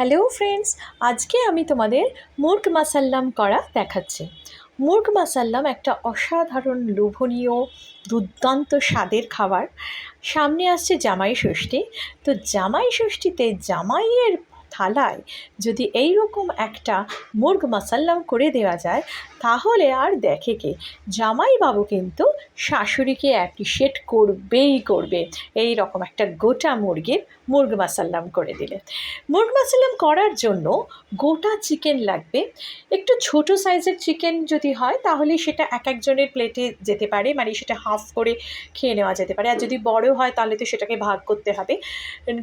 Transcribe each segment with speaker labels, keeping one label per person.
Speaker 1: Hello friends, আজকে আমি তোমাদের মুর্গ মাসাল্লাম করা দেখাচ্ছি। মুর্গ মাসাল্লাম একটা অসাধারণ লোভনীয়, দুর্দান্ত স্বাদের খাবার। সামনে আসছে জামাই ষষ্ঠী। তো জামাই ষষ্ঠীতে জামাইয়ের থালায় যদি এই রকম একটা মুর্গ মাসাল্লাম করে দেওয়া যায় তাহলে আর দেখে কে? জামাইবাবু কিন্তু শাশুড়িকে অ্যাপ্রিসিয়েট করবেই করবে। এই রকম একটা গোটা মুরগির মুর্গ মাসাল্লাম করে দিলে। মুর্গ মাসাল্লাম করার জন্য গোটা চিকেন লাগবে। একটু ছোট সাইজের চিকেন যদি হয়, তাহলে সেটা এক একজনের প্লেটে যেতে পারে। মানে সেটা হাফ করে খেয়ে নেওয়া যেতে পারে। আর যদি বড় হয়, তাহলে তো সেটাকে ভাগ করতে হবে।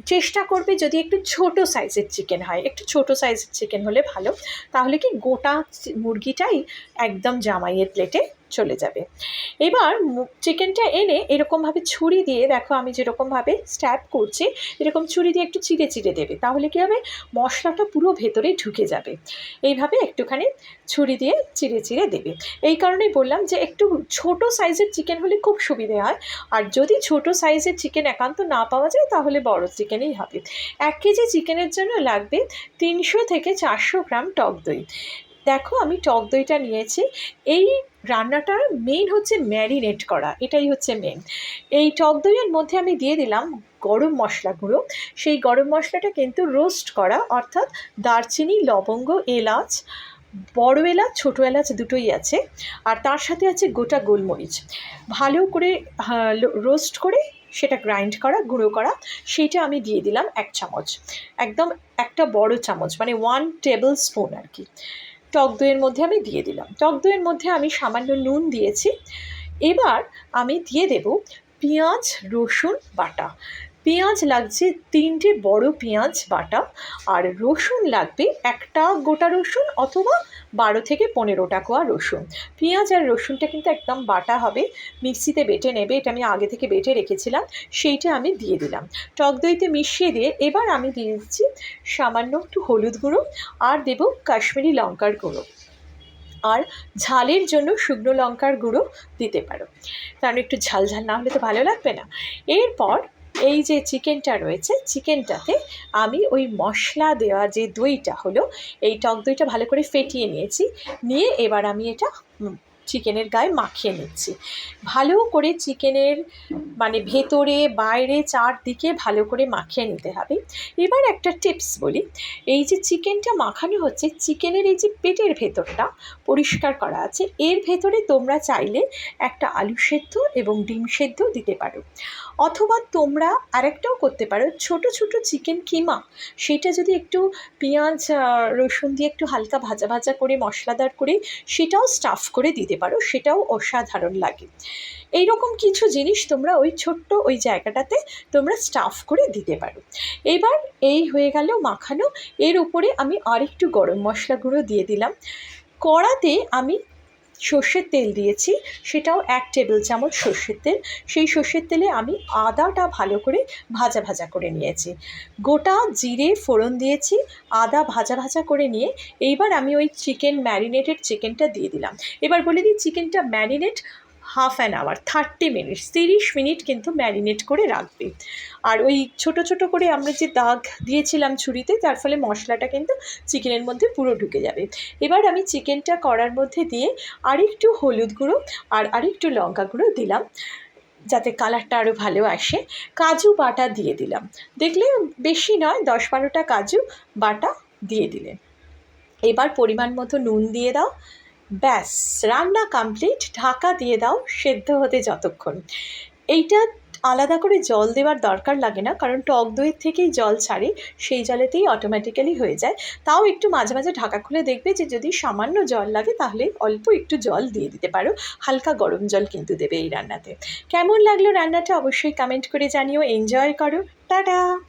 Speaker 1: চেষ্টা করবে যদি একটু ছোট সাইজের চিকেন হয়। একটু ছোট সাইজের চিকেন হলে ভালো। তাহলে কি গোটা মুরগিটাই একদম জামাইয়ের প্লেটে চলে যাবে। এবার চিকেনটা এনে এরকমভাবে ছুরি দিয়ে, দেখো আমি যেরকমভাবে স্ট্যাপ করছি, এরকম ছুরি দিয়ে একটু চিড়ে চিড়ে দেবে। তাহলে কী হবে? মশলাটা পুরো ভেতরে ঢুকে যাবে। এইভাবে একটুখানি ছুরি দিয়ে চিড়ে চিড়ে দেবে। এই কারণেই বললাম যে একটু ছোট সাইজের চিকেন হলে খুব সুবিধে হয়। আর যদি ছোট সাইজের চিকেন একান্ত না পাওয়া যায়, তাহলে বড় চিকেনই হবে। এক কেজি চিকেনের জন্য লাগবে তিনশো থেকে চারশো গ্রাম টক দই। দেখো আমি টক দইটা নিয়েছি। এই রান্নাটার মেন হচ্ছে ম্যারিনেট করা, এটাই হচ্ছে মেন এই টক দইয়ের মধ্যে আমি দিয়ে দিলাম গরম মশলা গুঁড়ো। সেই গরম মশলাটা কিন্তু রোস্ট করা, অর্থাৎ দারচিনি, লবঙ্গ, এলাচ, বড় এলাচ, ছোটো এলাচ দুটোই আছে। আর তার সাথে আছে গোটা গোলমরিচ। ভালো করে রোস্ট করে সেটা গ্রাইন্ড করা, গুঁড়ো করা, সেইটা আমি দিয়ে দিলাম এক চামচ। একদম একটা বড় চামচ মানে ওয়ান টেবিল স্পুন আর কি। টক দইয়ের মধ্যে আমি দিয়ে দিলাম। টক দইয়ের মধ্যে আমি সামান্য নুন দিয়েছি। এবার আমি দিয়ে দেব পেঁয়াজ, রসুন বাটা। পেঁয়াজ লাগছে তিনটে বড় পেঁয়াজ বাটা। আর রসুন লাগবে একটা গোটা রসুন অথবা বারো থেকে পনেরোটা কোয়া রসুন। পেঁয়াজ আর রসুনটা কিন্তু একদম বাটা হবে, মিক্সিতে বেটে নেবে, এটা আমি আগে থেকে বেটে রেখেছিলাম, সেইটা আমি দিয়ে দিলাম। টক দইতে মিশিয়ে দিয়ে এবার আমি দিয়ে দিচ্ছি সামান্য একটু হলুদ গুঁড়ো আর দেব কাশ্মীরি লঙ্কার গুঁড়ো। আর ঝালের জন্য শুকনো লঙ্কার গুঁড়ো দিতে পারো। কারণ একটু ঝাল ঝাল না হলে তো ভালো লাগবে না। এরপর এই যে চিকেনটা রয়েছে, চিকেনটাতে আমি ওই মশলা দেওয়া যে দইটা হলো, এই টক দইটা ভালো করে ফেটিয়ে নিয়েছি। নিয়ে এবার আমি এটা চিকেনের গায়ে মাখিয়ে নিচ্ছি। ভালো করে চিকেনের মানে ভেতরে, বাইরে, চারদিকে ভালো করে মাখিয়ে নিতে হবে। এবার একটা টিপস বলি, এই যে চিকেনটা মাখানো হচ্ছে, চিকেনের এই যে পেটের ভেতরটা পরিষ্কার করা আছে, এর ভেতরে তোমরা চাইলে একটা আলু সেদ্ধ এবং ডিম সেদ্ধ দিতে পারো। অথবা তোমরা আরেকটাও করতে পারো, ছোট ছোট চিকেন কিমা। সেটা যদি একটু পেঁয়াজ রসুন দিয়ে একটু হালকা ভাজা ভাজা করে, মশলাদার করে, সেটাও স্টাফ করে দিতে পারো, সেটাও অসাধারণ লাগে। এই রকম কিছু জিনিস তোমরা ওই ছোট্ট ওই জায়গাটাতে তোমরা স্টাফ করে দিতে পারো। এবার এই হয়ে গেল মাখানো। এর উপরে আমি আরেকটু গরম মশলা গুঁড়ো দিয়ে দিলাম। কড়াতে আমি সর্ষের তেল দিয়েছি, সেটাও এক টেবিল চামচ সর্ষের তেল। সেই সর্ষের তেলে আমি আদাটা ভালো করে ভাজা ভাজা করে নিয়েছি। গোটা জিরে ফোড়ন দিয়েছি, আদা ভাজা ভাজা করে নিয়ে এইবার আমি ওই চিকেন ম্যারিনেটেড চিকেনটা দিয়ে দিলাম। এবার বলে দিই চিকেনটা marinate half an hour, thirty minute তিরিশ মিনিট কিন্তু ম্যারিনেট করে রাখবে। আর ওই ছোট ছোট করে আমরা যে দাগ দিয়েছিলাম ছুরিতে তার ফলে মশলাটা কিন্তু চিকেনের মধ্যে পুরো ঢুকে যাবে। এবার আমি চিকেনটা করার মধ্যে দিয়ে আরেকটু হলুদ গুঁড়ো আর আরেকটু লঙ্কা গুঁড়ো দিলাম, যাতে কালারটা আরও ভালো আসে। কাজু বাটা দিয়ে দিলাম। দেখলে বেশি নয়, দশ বারোটা কাজু বাটা দিয়ে দিলেন এবার পরিমাণ মতো নুন দিয়ে দাও। ব্যাস, রান্না কমপ্লিট ঢাকা দিয়ে দাও, সেদ্ধ হতে যতক্ষণ। এইটা আলাদা করে জল দেওয়ার দরকার লাগে না, কারণ টক দইয়ের থেকেই জল ছাড়ে, সেই জলেতেই অটোমেটিক্যালি হয়ে যায়। তাও একটু মাঝে মাঝে ঢাকা খুলে দেখবে যে, যদি সামান্য জল লাগে, তাহলে অল্প একটু জল দিয়ে দিতে পারো। হালকা গরম জল কিন্তু দেবে এই রান্নাতে। কেমন লাগল রান্নাটা অবশ্যই কমেন্ট করে জানিও। এনজয় করো। টাটা!